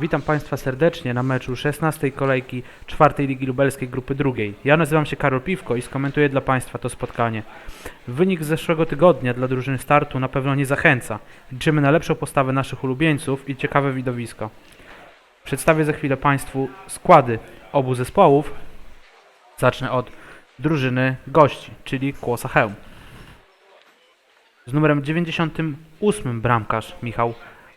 Witam Państwa serdecznie na meczu 16 kolejki 4 Ligi Lubelskiej Grupy Drugiej. Ja nazywam się Karol Piwko i skomentuję dla Państwa to spotkanie. Wynik z zeszłego tygodnia dla drużyny startu na pewno nie zachęca. Liczymy na lepszą postawę naszych ulubieńców i ciekawe widowisko. Przedstawię za chwilę Państwu składy obu zespołów. Zacznę od drużyny gości, czyli Kłosa Chełm. Z numerem 98 bramkarz Michał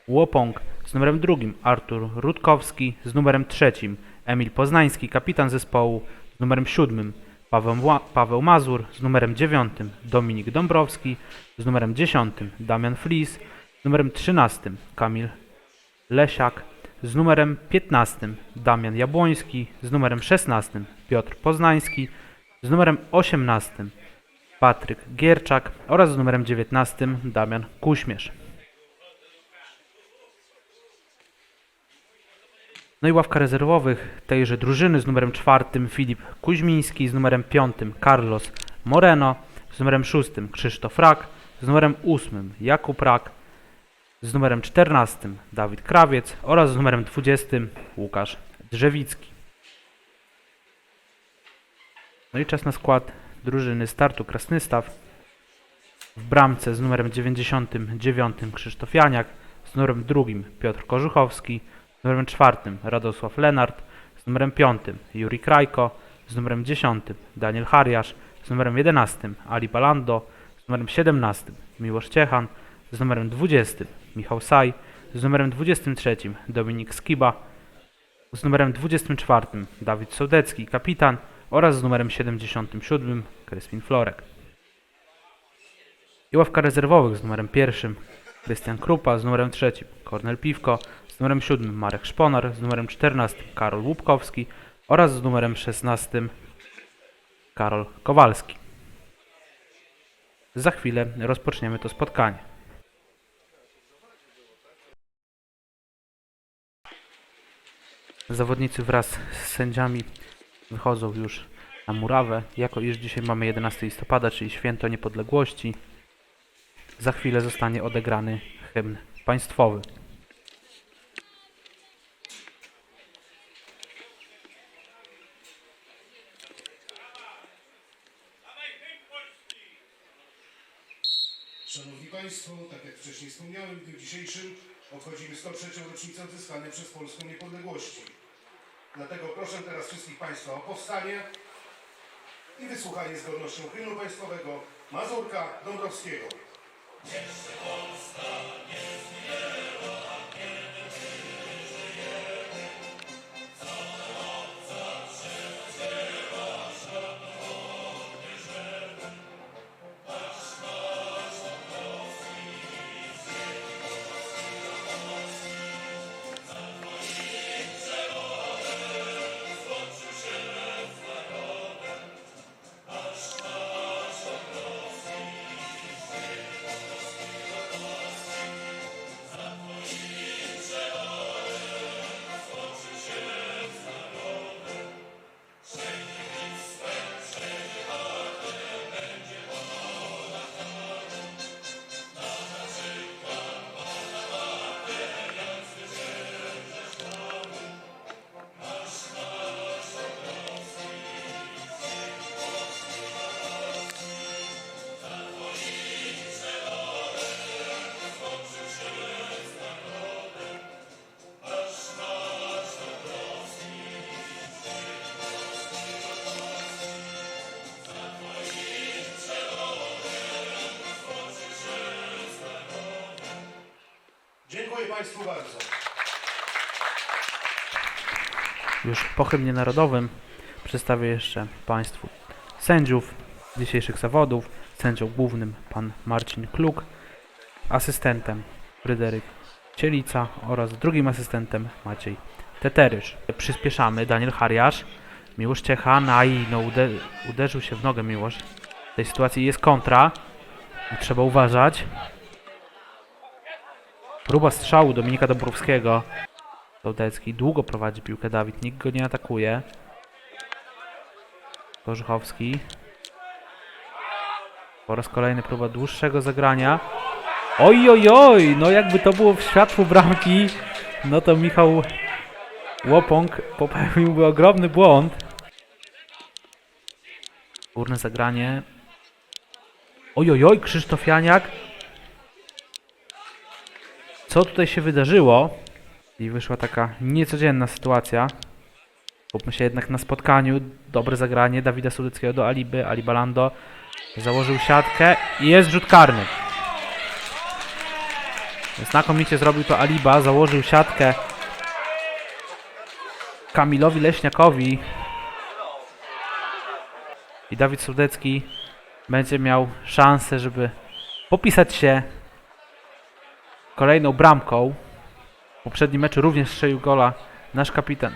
Łopąg, z numerem drugim Artur Rutkowski, z numerem trzecim Emil Poznański, kapitan zespołu, z numerem siódmym Paweł, Paweł Mazur, z numerem dziewiątym Dominik Dąbrowski, z numerem dziesiątym Damian Flis, z numerem trzynastym Kamil Lesiak, z numerem 15 Damian Jabłoński, z numerem 16 Piotr Poznański, z numerem 18 Patryk Gierczak oraz z numerem 19 Damian Kuśmierz. No i ławka rezerwowych tejże drużyny z numerem 4 Filip Kuźmiński, z numerem 5 Carlos Moreno, z numerem 6 Krzysztof Rak, z numerem 8 Jakub Rak, z numerem 14 Dawid Krawiec oraz z numerem 20 Łukasz Drzewicki. No i czas na skład drużyny startu Krasnystaw. W bramce z numerem 99 Krzysztof Janiak, z numerem 2 Piotr Korzuchowski, z numerem 4 Radosław Lenart, z numerem 5 Juri Krajko, z numerem 10 Daniel Hariasz, z numerem 11 Ali Balando, z numerem 17 Miłosz Ciechan, z numerem 20 Michał Saj, z numerem 23 Dominik Skiba, z numerem 24 Dawid Sołdecki, kapitan oraz z numerem 77 Kryspin Florek. I ławka rezerwowych z numerem 1 Krystian Krupa, z numerem 3 Kornel Piwko, z numerem 7 Marek Szponar, z numerem 14 Karol Łupkowski oraz z numerem 16 Karol Kowalski. Za chwilę rozpoczniemy to spotkanie. Zawodnicy wraz z sędziami wychodzą już na murawę, jako iż dzisiaj mamy 11 listopada, czyli święto niepodległości. Za chwilę zostanie odegrany hymn państwowy. Szanowni Państwo, tak jak wcześniej wspomniałem, w dniu dzisiejszym obchodzimy 103. rocznicę odzyskanej przez Polską niepodległości. Dlatego proszę teraz wszystkich Państwa o powstanie i wysłuchanie z godnością hymnu państwowego Mazurka Dąbrowskiego. Dziękuję Państwu bardzo. Już po hymnie narodowym przedstawię jeszcze Państwu sędziów dzisiejszych zawodów. Sędzią głównym pan Marcin Kluk, asystentem Fryderyk Cielica oraz drugim asystentem Maciej Teterysz. Przyspieszamy, Daniel Hariasz, Miłosz Ciecha, Nai, no ude uderzył się w nogę Miłosz. W tej sytuacji jest kontra, trzeba uważać. Próba strzału Dominika Dąbrowskiego. Sołdecki długo prowadzi piłkę Dawid, nikt go nie atakuje. Korzuchowski. Po raz kolejny próba dłuższego zagrania. Oj, oj, oj, no jakby to było w światło bramki, no to Michał Łopąg popełniłby ogromny błąd. Górne zagranie. Ojojoj, Krzysztof Janiak. Co tutaj się wydarzyło? I wyszła taka niecodzienna sytuacja. Skupmy się jednak na spotkaniu. Dobre zagranie Dawida Sudyckiego do Aliby. Alibalando założył siatkę i jest rzut karny. Znakomicie zrobił to Aliba. Założył siatkę Kamilowi Leśniakowi. I Dawid Sudecki będzie miał szansę, żeby popisać się kolejną bramką. W poprzednim meczu również strzelił gola nasz kapitan.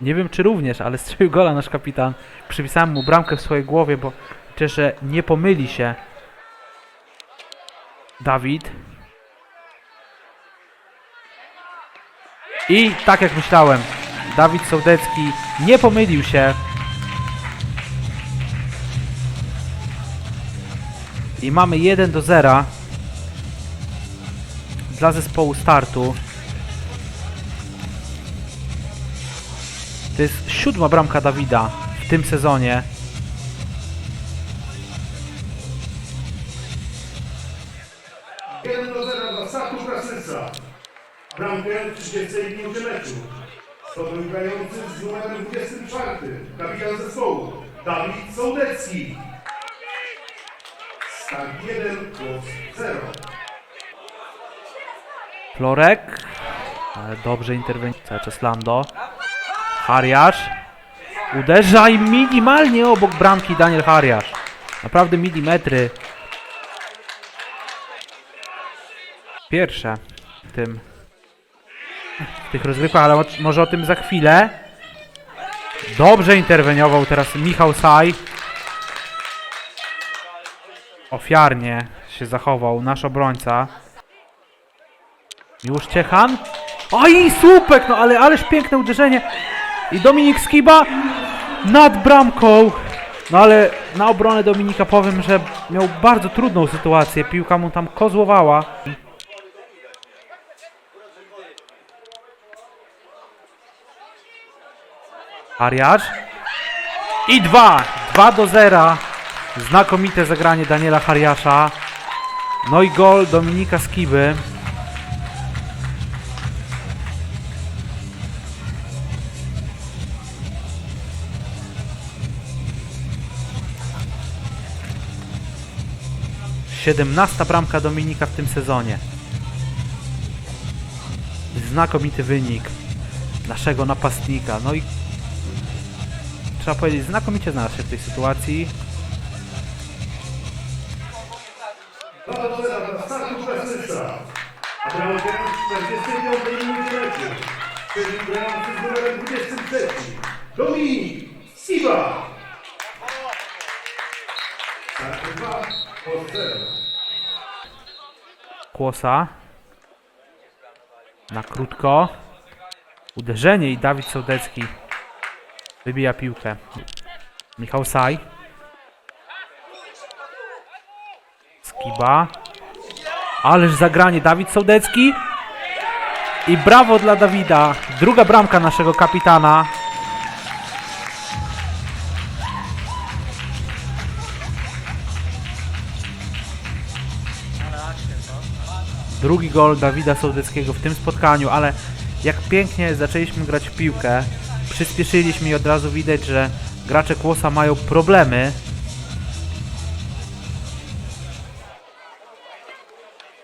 Nie wiem czy również, ale strzelił gola nasz kapitan. Przypisałem mu bramkę w swojej głowie, bo liczę, że nie pomyli się Dawid. I tak jak myślałem, Dawid Sołdecki nie pomylił się. I mamy 1 do 0 dla zespołu startu. To jest siódma bramka Dawida w tym sezonie. Jeden do zera dla startu Krasnyca. Bramkę w 30 minucie meczu. Zdobył grający z numerem 24. Kapitan zespołu Dawid Sołdecki. Start 1 plus 0. Florek. Ale dobrze interwencja. Cały czas Lando. Hariasz. Uderza i minimalnie obok bramki Daniel Hariasz. Naprawdę milimetry. Pierwsze w tym w tych rozgrywkach, ale może o tym za chwilę. Dobrze interweniował teraz Michał Saj. Ofiarnie się zachował nasz obrońca. Miłosz Ciechan. Oj, słupek, no ale ależ piękne uderzenie. I Dominik Skiba nad bramką. No ale na obronę Dominika powiem, że miał bardzo trudną sytuację. Piłka mu tam kozłowała. Ariasz. I dwa. Dwa do zera. Znakomite zagranie Daniela Hariasza. No i gol Dominika Skiby. Siedemnasta bramka Dominika w tym sezonie. Znakomity wynik naszego napastnika. No i trzeba powiedzieć, znakomicie znalazł się w tej sytuacji. 2 do Kłosa. Na krótko. Uderzenie i Dawid Sołdecki wybija piłkę. Michał Saj. Skiba. Ależ zagranie Dawid Sołdecki. I brawo dla Dawida. Druga bramka naszego kapitana. Drugi gol Dawida Sołdeckiego w tym spotkaniu, ale jak pięknie zaczęliśmy grać w piłkę, przyspieszyliśmy i od razu widać, że gracze Kłosa mają problemy.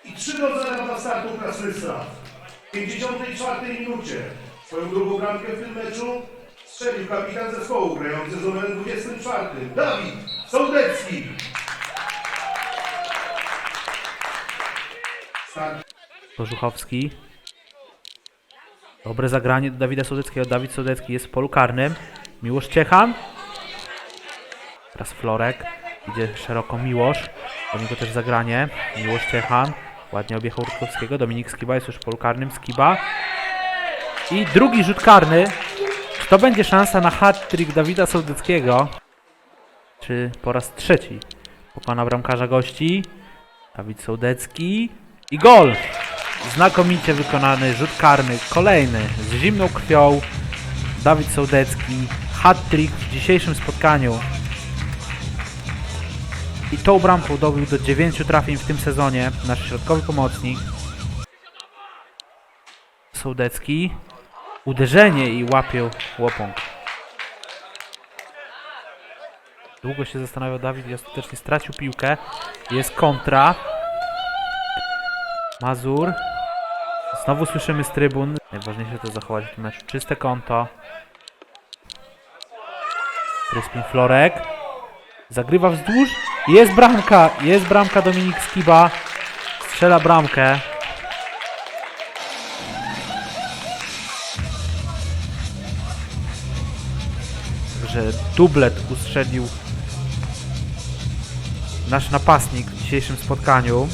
I 3 do 0 dla startu Krasnyca. W 54 minucie swoją drugą bramkę w tym meczu strzelił kapitan zespołu grający z numerem 24. Dawid Sołdecki. Kożuchowski. Dobre zagranie do Dawida Sołdeckiego. Dawid Sołdecki jest w polu karnym. Miłosz Ciechan. Teraz Florek. Idzie szeroko Miłosz. Do niego też zagranie. Miłosz Ciechan. Ładnie objechał Rutkowskiego. Dominik Skiba jest już w polu karnym. Skiba. I drugi rzut karny. Czy to będzie szansa na hat-trick Dawida Sołdeckiego? Czy po raz trzeci pokona bramkarza gości? Dawid Sołdecki. I gol! Znakomicie wykonany rzut karny, kolejny z zimną krwią Dawid Sołdecki. Hat-trick w dzisiejszym spotkaniu. I tą bramką dobił do 9 trafień w tym sezonie nasz środkowy pomocnik. Sołdecki. Uderzenie i łapię łopąg. Długo się zastanawiał Dawid i ostatecznie stracił piłkę. Jest kontra. Mazur. Znowu słyszymy z trybun. Najważniejsze to zachować w tym meczu czyste konto. Kryspin Florek. Zagrywa wzdłuż. Jest bramka. Jest bramka Dominik Skiba. Strzela bramkę. Że dublet ustrzelił nasz napastnik w dzisiejszym spotkaniu.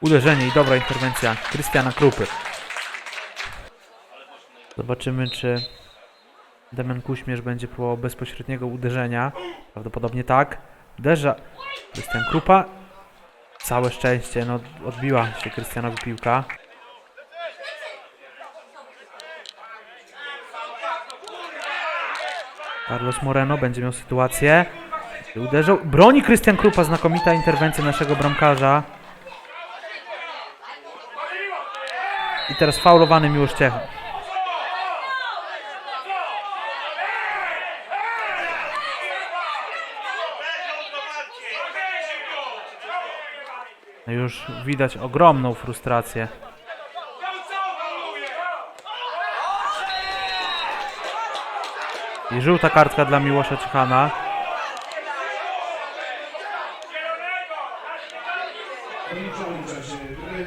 Uderzenie i dobra interwencja Krystiana Krupy. Zobaczymy, czy Demian Kuśmierz będzie próbował bezpośredniego uderzenia. Prawdopodobnie tak. Uderza Krystian Krupa. Całe szczęście, no odbiła się Krystianowi piłka. Carlos Moreno będzie miał sytuację. Uderzał. Broni Krystian Krupa, znakomita interwencja naszego bramkarza. I teraz faulowany Miłosz Ciech. No Już widać ogromną frustrację. I żółta kartka dla Miłosza Ciechana. W liczowym czasie gry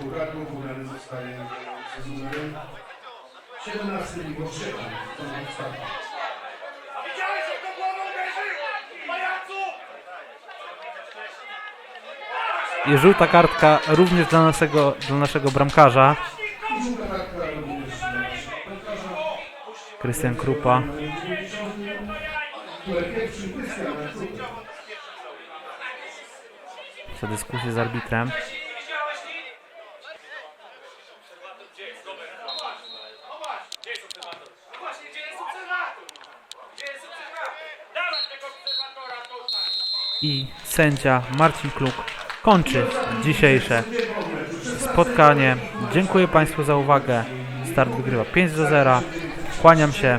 Buraków ubrany zostaje z numerem 17 Miłosz Ciechan. To jest tak. Widziałeś, jak to głową uderzył? Pajacu! Żółta kartka również dla naszego, dla naszego bramkarza. Krystian Krupa. Za dyskusję z arbitrem. I sędzia Marcin Kluk kończy dzisiejsze spotkanie. Dziękuję Państwu za uwagę. Start wygrywa 5 do 0. Kłaniam się.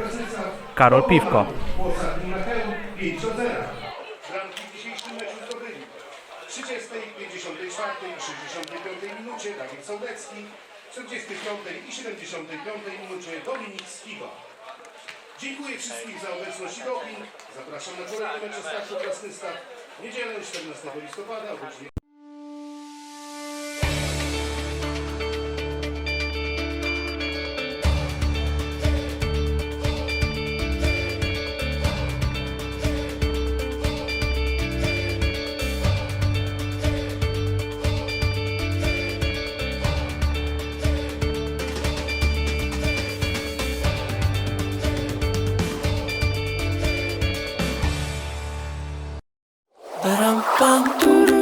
Karol Piwko. Ostatni Mateu 5 do 0. Bramki w dzisiejszym meczu zdobyli. W 30, 54 i 65 minucie Dawid Sołdecki, w 45 i 75 minucie Dominik Skiba. Dziękuję wszystkim za obecność i doping. Zapraszam na kolejne mecze startu Krasny Start w niedzielę 14 listopada o godzinie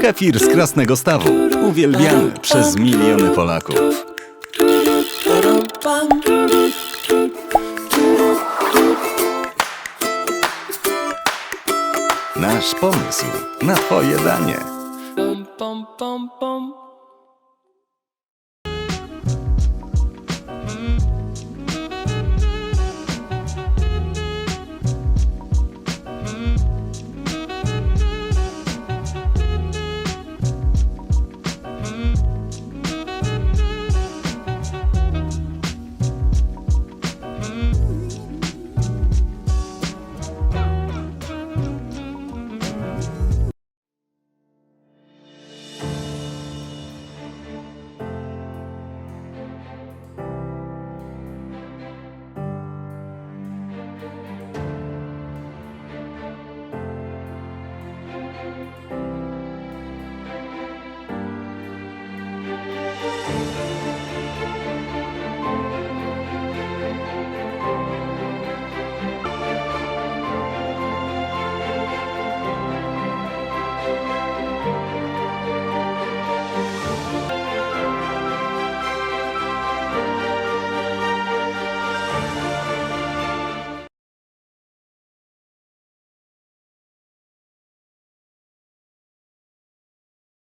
Kefir z Krasnego Stawu. Uwielbiany przez miliony Polaków. Nasz pomysł na Twoje danie.